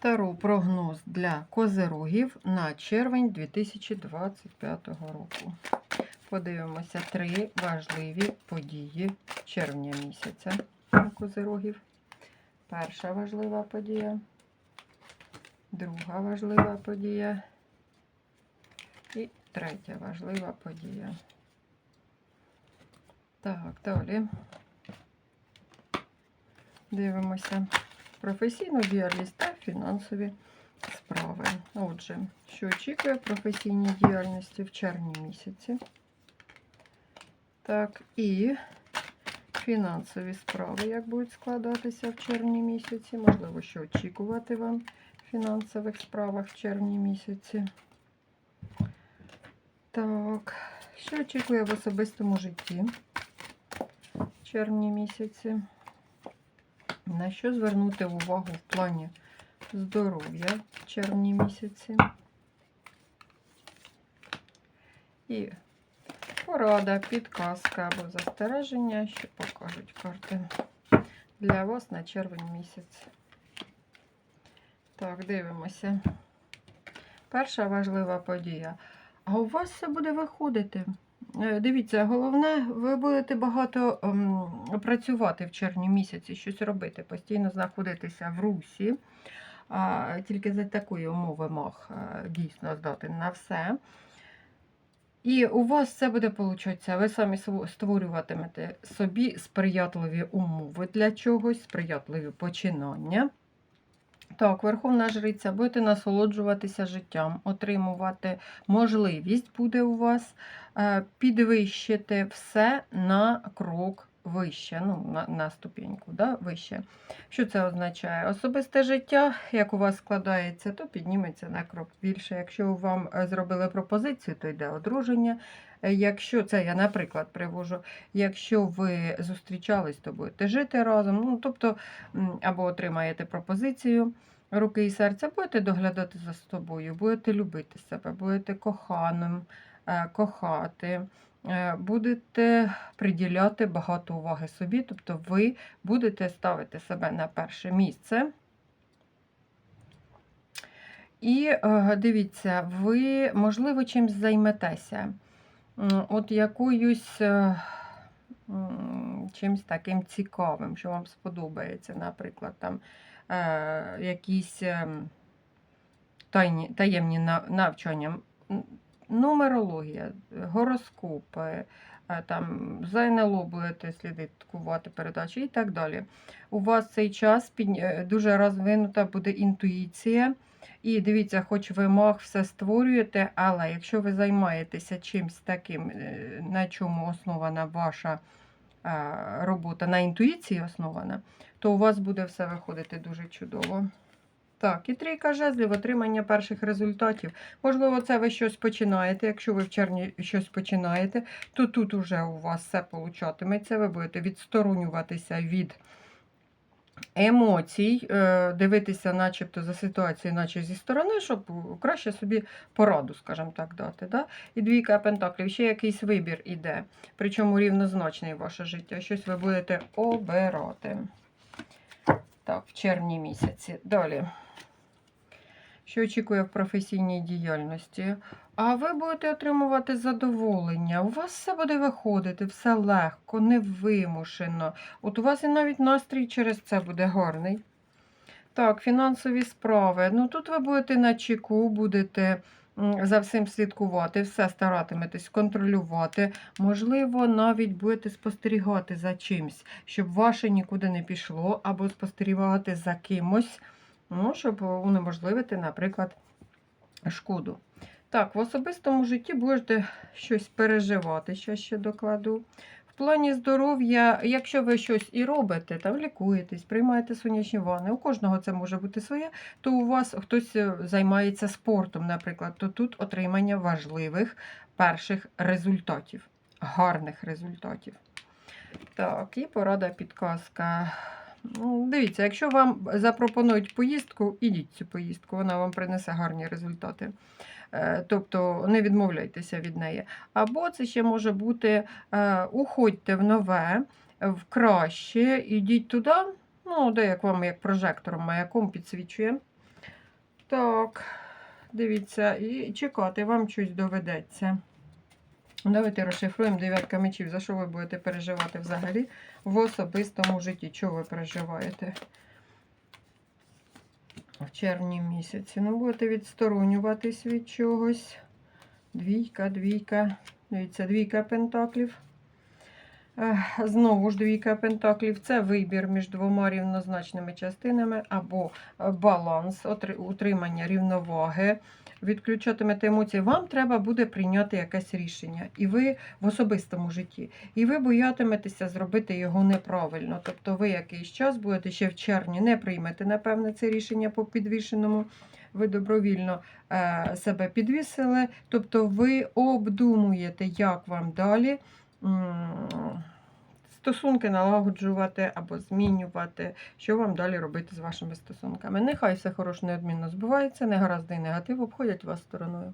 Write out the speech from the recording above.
Таро прогноз для козирогів на червень 2025 року. Подивимося три важливі події червня місяця для козирогів. Перша важлива подія, друга важлива подія і третя важлива подія. Так, далі. Дивимося професійну діяльність та фінансові справи. Отже, що очікує професійній діяльності в червні місяці. Так, і фінансові справи, як будуть складатися в червні місяці. Можливо, що очікувати вам в фінансових справах в червні місяці. Так, що очікує в особистому житті в червні місяці? На що звернути увагу в плані здоров'я в червні місяці? І порада, підказка або застереження, що покажуть карти для вас на червень місяць. Так, дивимося. Перша важлива подія. А у вас все буде виходити. Е, Дивіться, головне, ви будете багато ем, працювати в червні місяці, щось робити, постійно знаходитися в русі. Тільки за такої умови мах е, дійсно здатен на все. І у вас все буде получатися. Ви самі створюватимете собі сприятливі умови для чогось, сприятливі починання. Так, Верховна Жриця, будете насолоджуватися життям, отримувати можливість буде у вас. Е, підвищити все на крок вище, ну, на, на ступеньку да, вище. Що це означає? Особисте життя, як у вас складається, то підніметься на крок більше. Якщо вам е, зробили пропозицію, то йде одруження. Е, Якщо це я, наприклад, привожу, якщо ви зустрічались, то будете жити разом. Ну, тобто, або отримаєте пропозицію руки і серця, будете доглядати за собою, будете любити себе, будете коханим, е, кохати, будете приділяти багато уваги собі, тобто ви будете ставити себе на перше місце. І е, дивіться, ви, можливо, чимось займетеся. От якоюсь е, чимось таким цікавим, що вам сподобається, наприклад, там е, якісь ем, тайні, таємні навчання, нумерологія, гороскопи, е, там, за НЛО будете слідкувати передачі і так далі. У вас цей час е, дуже розвинута буде інтуїція. І дивіться, хоч ви маг все створюєте, але якщо ви займаєтеся чимось таким, е, на чому основана ваша робота, на інтуїції основана, то у вас буде все виходити дуже чудово. Так, і трійка жезлів, отримання перших результатів. Можливо, це ви щось починаєте. Якщо ви в червні щось починаєте, то тут уже у вас все получатиметься. Ви будете відсторонюватися від емоцій, е, дивитися, начебто, за ситуацією, наче зі сторони, щоб краще собі пораду, скажімо так, дати. Да? І двійка пентаклів, ще якийсь вибір іде, причому рівнозначний ваше життя. Щось ви будете обирати. Так, в червні місяці. Далі. Що очікує в професійній діяльності? А ви будете отримувати задоволення. У вас все буде виходити, все легко, невимушено. От у вас і навіть настрій через це буде гарний. Так, фінансові справи. Ну тут ви будете на чеку, будете за всім слідкувати, все старатиметесь контролювати. Можливо, навіть будете спостерігати за чимсь, щоб ваше нікуди не пішло, або спостерігати за кимось, ну, щоб унеможливити, наприклад, шкоду. Так, в особистому житті будете щось переживати, що ще докладу. В плані здоров'я, якщо ви щось і робите, там лікуєтесь, приймаєте сонячні ванни, у кожного це може бути своє, то у вас хтось е, займається спортом, наприклад, то тут отримання важливих перших результатів, гарних результатів. Так, і порада підказка. Ну, Дивіться, якщо вам запропонують поїздку, ідіть цю поїздку, вона вам принесе гарні результати. Е, Тобто не відмовляйтеся від неї. Або це ще може бути е, уходьте в нове, в краще, ідіть туди, ну, де як вам як прожектором маяком підсвічує. Так, дивіться, і чекати вам щось доведеться. Давайте розшифруємо дев'ятка мечів. За що ви будете переживати взагалі в особистому житті? Чого ви переживаєте? В червні місяці. Ну, будете відсторонюватись від чогось. Двійка, двійка. Дивіться, двійка пентаклів. Знову ж двійка пентаклів. Це вибір між двома рівнозначними частинами або е, баланс, утримання рівноваги. Відключатимете емоції. Вам треба буде прийняти якесь рішення. І ви в особистому житті. І ви боятиметеся зробити його неправильно. Тобто ви якийсь час будете ще в червні, не приймете, напевне, це рішення по підвішеному. Ви добровільно е, себе підвісили. Тобто ви обдумуєте, як вам далі стосунки налагоджувати або змінювати, що вам далі робити з вашими стосунками. Нехай все хороше неодмінно збувається, негаразди і негатив обходять вас стороною.